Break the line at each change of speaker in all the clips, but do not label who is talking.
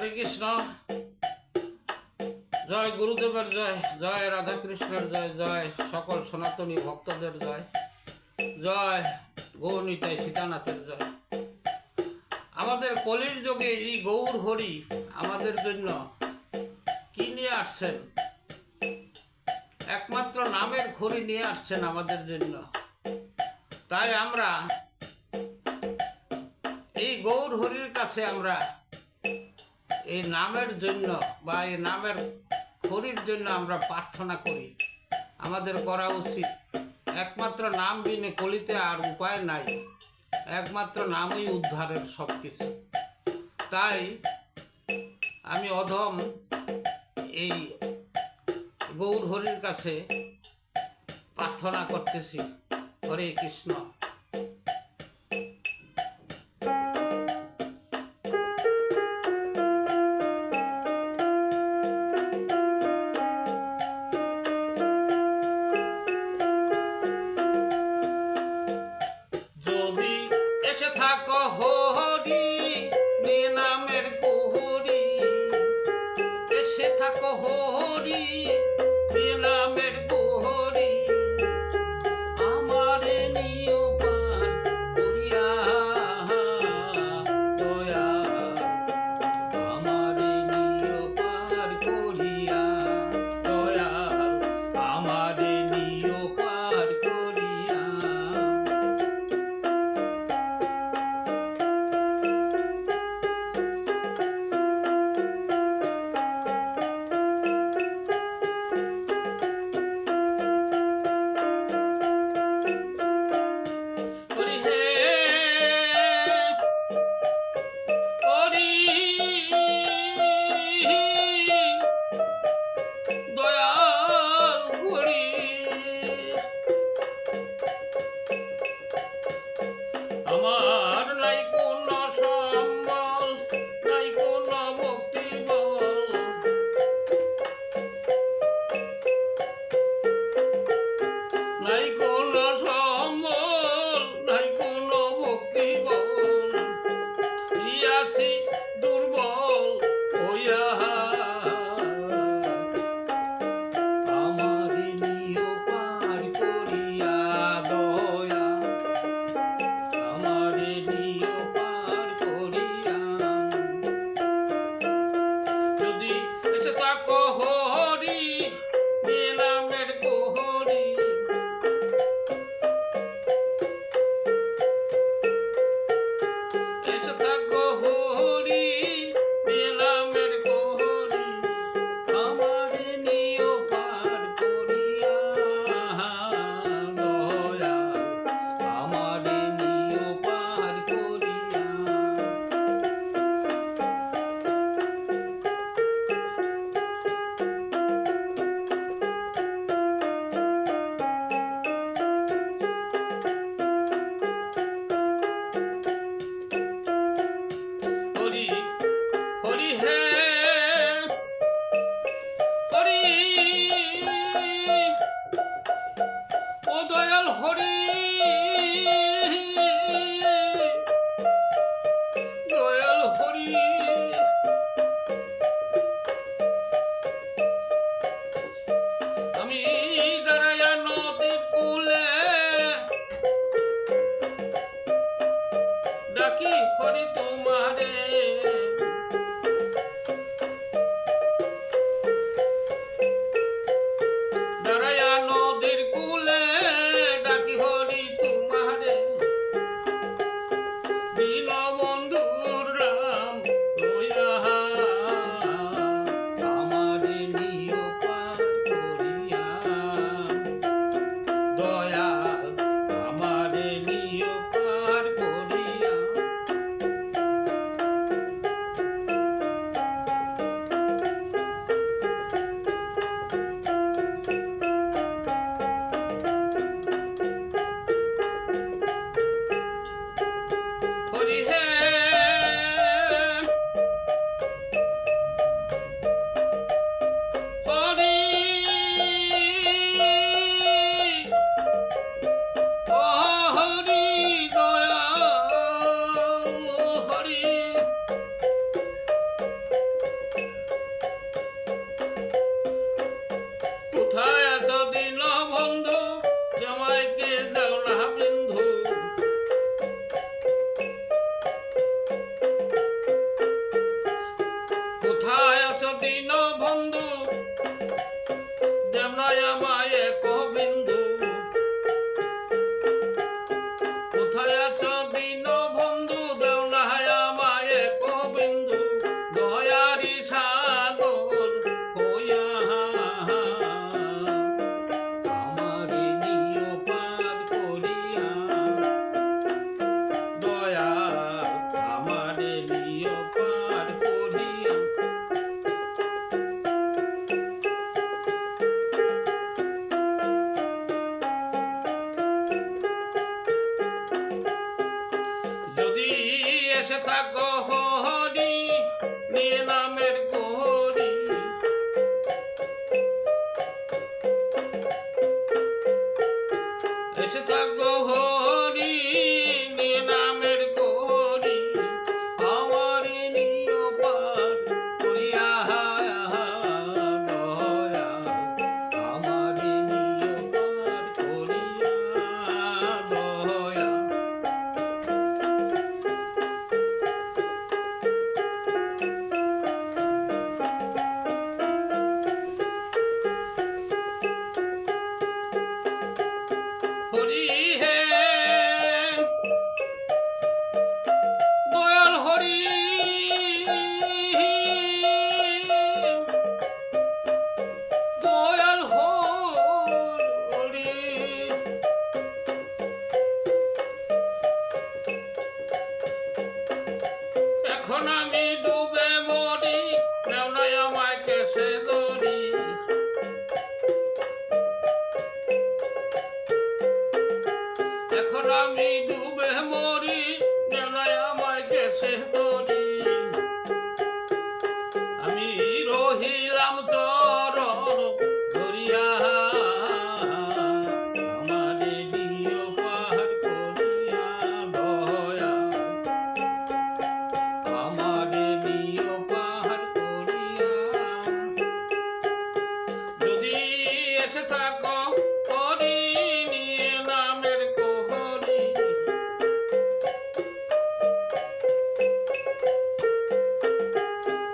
হরে কৃষ্ণ। জয় গুরুদেবের জয় জয় রাধা কৃষ্ণের জয় জয় সকল সনাতনী ভক্তদের জয় জয় গৌরনীতায় সীতানাথের জয়। আমাদের কলির যুগে এই গৌর হরি আমাদের জন্য কি নিয়ে আসছেন? একমাত্র নামের খড়ি নিয়ে আসছেন আমাদের জন্য। তাই আমরা এই গৌর হরির কাছে আমরা এই নামের জন্য বা এই নামের খড়ির জন্য আমরা প্রার্থনা করি। আমাদের করা উচিত। একমাত্র নাম বিনে কলিতে আর উপায় নাই। একমাত্র নামই উদ্ধারের সব কিছু তাই আমি অধম এই গৌর হরির কাছে প্রার্থনা করতেছি, হরে কৃষ্ণ। থাকো হরি নামের hayata যদি এসে থাকো হরি নিয়ে নামে Meu nome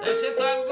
Você tá